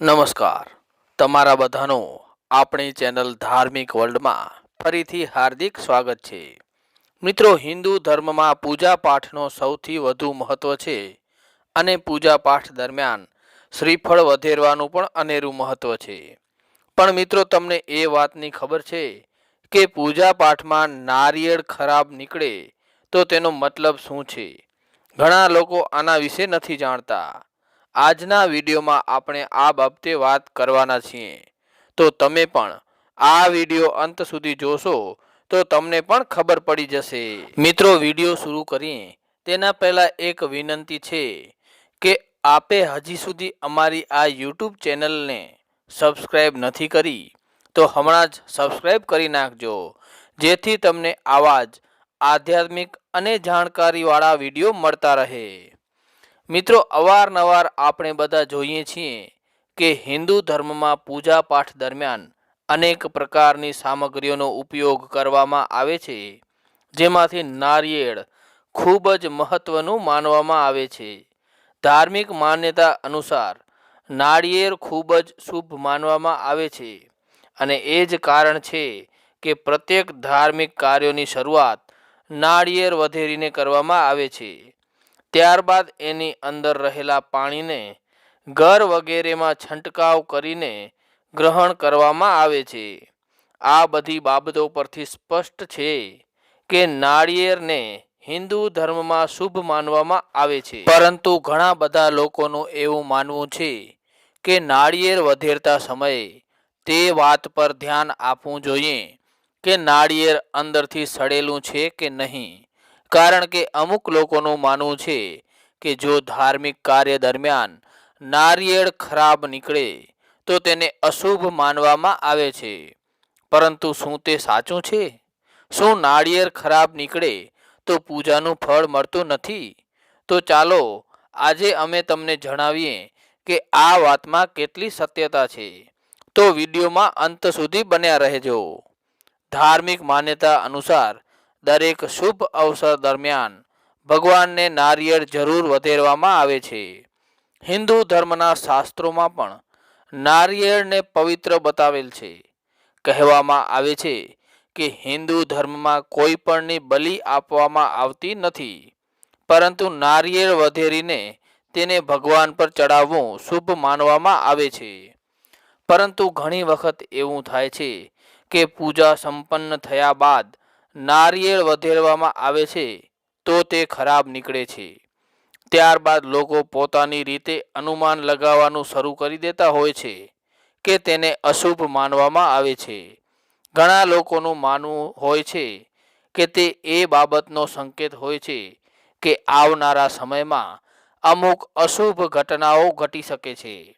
નમસ્કાર. તમારા બધાનો આપણી ચેનલ ધાર્મિક વર્લ્ડમાં ફરીથી હાર્દિક સ્વાગત છે. મિત્રો, હિન્દુ ધર્મમાં પૂજા પાઠનો સૌથી વધુ મહત્વ છે અને પૂજા પાઠ દરમિયાન શ્રીફળ વધેરવાનું પણ અનેરું મહત્વ છે. પણ મિત્રો, તમને એ વાતની ખબર છે કે પૂજા પાઠમાં નારિયેળ ખરાબ નીકળે તો તેનો મતલબ શું છે? ઘણા લોકો આના વિશે નથી જાણતા. આજના વિડીયોમાં આપણે આ બાબતે વાત કરવાના છીએ. તો તમે પણ આ વીડિયો અંત સુધી જોશો તો તમને પણ ખબર પડી જશે. મિત્રો, વીડિયો શરૂ કરીએ. તેના પહેલાં એક વિનંતી છે કે આપે હજી સુધી અમારી આ યુટ્યુબ ચેનલને સબસ્ક્રાઈબ નથી કરી, તો હમણાં જ સબસ્ક્રાઈબ કરી નાખજો. જેથી તમને આવા જ આધ્યાત્મિક અને જાણકારીવાળા વીડિયો મળતા રહે. મિત્રો, અવારનવાર આપણે બધા જોઈએ છીએ કે હિન્દુ ધર્મમાં પૂજા પાઠ દરમિયાન અનેક પ્રકારની સામગ્રીઓનો ઉપયોગ કરવામાં આવે છે, જેમાંથી નારિયેળ ખૂબ જ મહત્વનું માનવામાં આવે છે. ધાર્મિક માન્યતા અનુસાર, નાળિયેર ખૂબ જ શુભ માનવામાં આવે છે અને એ જ કારણ છે કે પ્રત્યેક ધાર્મિક કાર્યોની શરૂઆત નાળિયેર વધેરીને કરવામાં આવે છે. ત્યારબાદ એની અંદર રહેલા પાણીને ઘર વગેરેમાં છંટકાવ કરીને ગ્રહણ કરવામાં આવે છે. આ બધી બાબતો પરથી સ્પષ્ટ છે કે નાળિયેરને હિન્દુ ધર્મમાં શુભ માનવામાં આવે છે. પરંતુ ઘણા બધા લોકોનું એવું માનવું છે કે નાળિયેર વધેરતા સમયે તે વાત પર ધ્યાન આપવું જોઈએ કે નાળિયેર અંદરથી સડેલું છે કે નહીં. કારણ કે અમુક લોકોનું માનવું છે કે જો ધાર્મિક કાર્ય દરમિયાન નારિયેળ ખરાબ નીકળે, તો તેને અશુભ માનવામાં આવે છે. પરંતુ શું તે સાચું છે? શું નાળિયેર ખરાબ નીકળે તો પૂજાનું ફળ મળતું નથી? તો ચાલો, આજે અમે તમને જણાવીએ કે આ વાતમાં કેટલી સત્યતા છે. તો વિડીયોમાં અંત સુધી બન્યા રહેજો. ધાર્મિક માન્યતા અનુસાર દરેક શુભ અવસર દરમિયાન ભગવાનને નારિયેળ જરૂર વધેરવામાં આવે છે. હિન્દુ ધર્મના શાસ્ત્રોમાં પણ નારિયેળને પવિત્ર બતાવેલ છે. કહેવામાં આવે છે કે હિન્દુ ધર્મમાં કોઈ પણની બલિ આપવામાં આવતી નથી, પરંતુ નારિયેળ વધેરીને તેને ભગવાન પર ચડાવવું શુભ માનવામાં આવે છે. પરંતુ ઘણી વખત એવું થાય છે કે પૂજા સંપન્ન થયા બાદ નારિયેળ વધેરવામાં આવે છે, તો તે ખરાબ નીકળે છે. ત્યારબાદ લોકો પોતાની રીતે અનુમાન લગાવવાનું શરૂ કરી દેતા હોય છે કે તેને અશુભ માનવામાં આવે છે. ઘણા લોકોનું માનવું હોય છે કે તે એ બાબતનો સંકેત હોય છે કે આવનારા સમયમાં અમુક અશુભ ઘટનાઓ ઘટી શકે છે.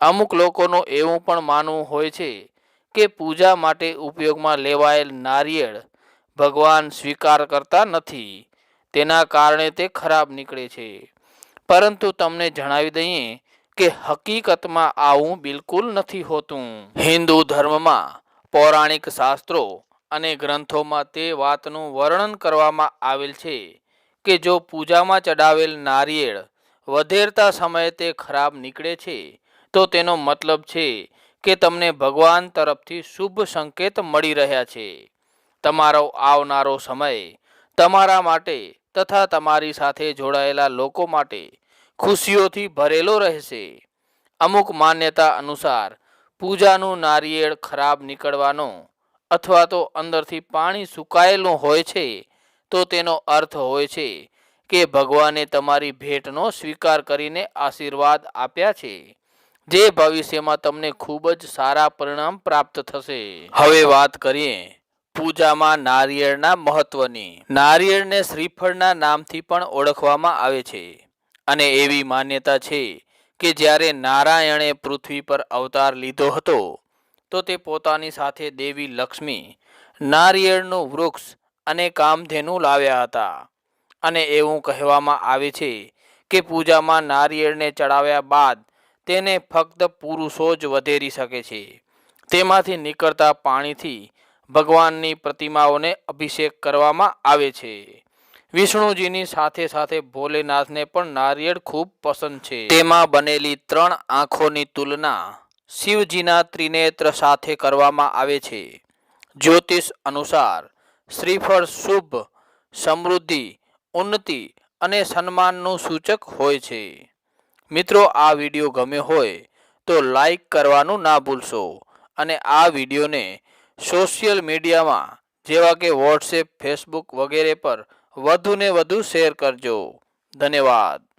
અમુક લોકોનું એવું પણ માનવું હોય છે કે પૂજા માટે ઉપયોગમાં લેવાયેલ નારિયેળ ભગવાન સ્વીકાર કરતા નથી. તેના કારણે તે ખરાબ નીકળે છે. પરંતુ તમને જણાવી દઈએ કે હકીકતમાં આવું બિલકુલ નથી હોતું. હિન્દુ ધર્મમાં પૌરાણિક શાસ્ત્રો અને ગ્રંથોમાં તે વાતનું વર્ણન કરવામાં આવેલ છે કે જો પૂજામાં ચડાવેલ નારિયેળ વધેરતા સમયે તે ખરાબ નીકળે છે, તો તેનો મતલબ છે કે તમને ભગવાન તરફથી શુભ સંકેત મળી રહ્યા છે. તમારો આવનારો સમય તમારા માટે તથા તમારી સાથે જોડાયેલા લોકો માટે ખુશીઓથી ભરેલો રહેશે. અમુક માન્યતા અનુસાર, પૂજાનું નારિયેળ ખરાબ નીકળવાનો અથવા તો અંદરથી પાણી સુકાયેલું હોય છે, તો તેનો અર્થ હોય છે કે ભગવાને તમારી ભેટનો સ્વીકાર કરીને આશીર્વાદ આપ્યા છે, જે ભવિષ્યમાં તમને ખૂબ જ સારા પરિણામ પ્રાપ્ત થશે. હવે વાત કરીએ પૂજામાં નારિયેળના મહત્વની. નારિયેળને શ્રીફળના નામથી પણ ઓળખવામાં આવે છે. અને એવી માન્યતા છે કે જ્યારે નારાયણે પૃથ્વી પર અવતાર લીધો હતો, તો તે પોતાની સાથે દેવી લક્ષ્મી, નારિયેળનું વૃક્ષ અને કામધેનું લાવ્યા હતા. અને એવું કહેવામાં આવે છે કે પૂજામાં નારિયેળને ચડાવ્યા બાદ તેને ફક્ત પુરુષો જ વધેરી શકે છે. તેમાંથી નીકળતા પાણીથી ભગવાનની પ્રતિમાઓને અભિષેક કરવામાં આવે છે. વિષ્ણુજીની સાથે સાથે ભોલેનાથને પણ નારિયેળ ખૂબ પસંદ છે. તેમાં બનેલી ત્રણ આંખોની તુલના શિવજીના ત્રિનેત્ર સાથે કરવામાં આવે છે. જ્યોતિષ અનુસાર શ્રીફળ શુભ, સમૃદ્ધિ, ઉન્નતિ અને સન્માનનું સૂચક હોય છે. મિત્રો, આ વીડિયો ગમ્યો હોય તો લાઈક કરવાનું ના ભૂલશો અને આ વિડીયોને સોશિયલ મીડિયામાં જેવા કે વોટ્સએપ ફેસબુક વગેરે પર વધુને વધુ શેર કરજો. ધન્યવાદ.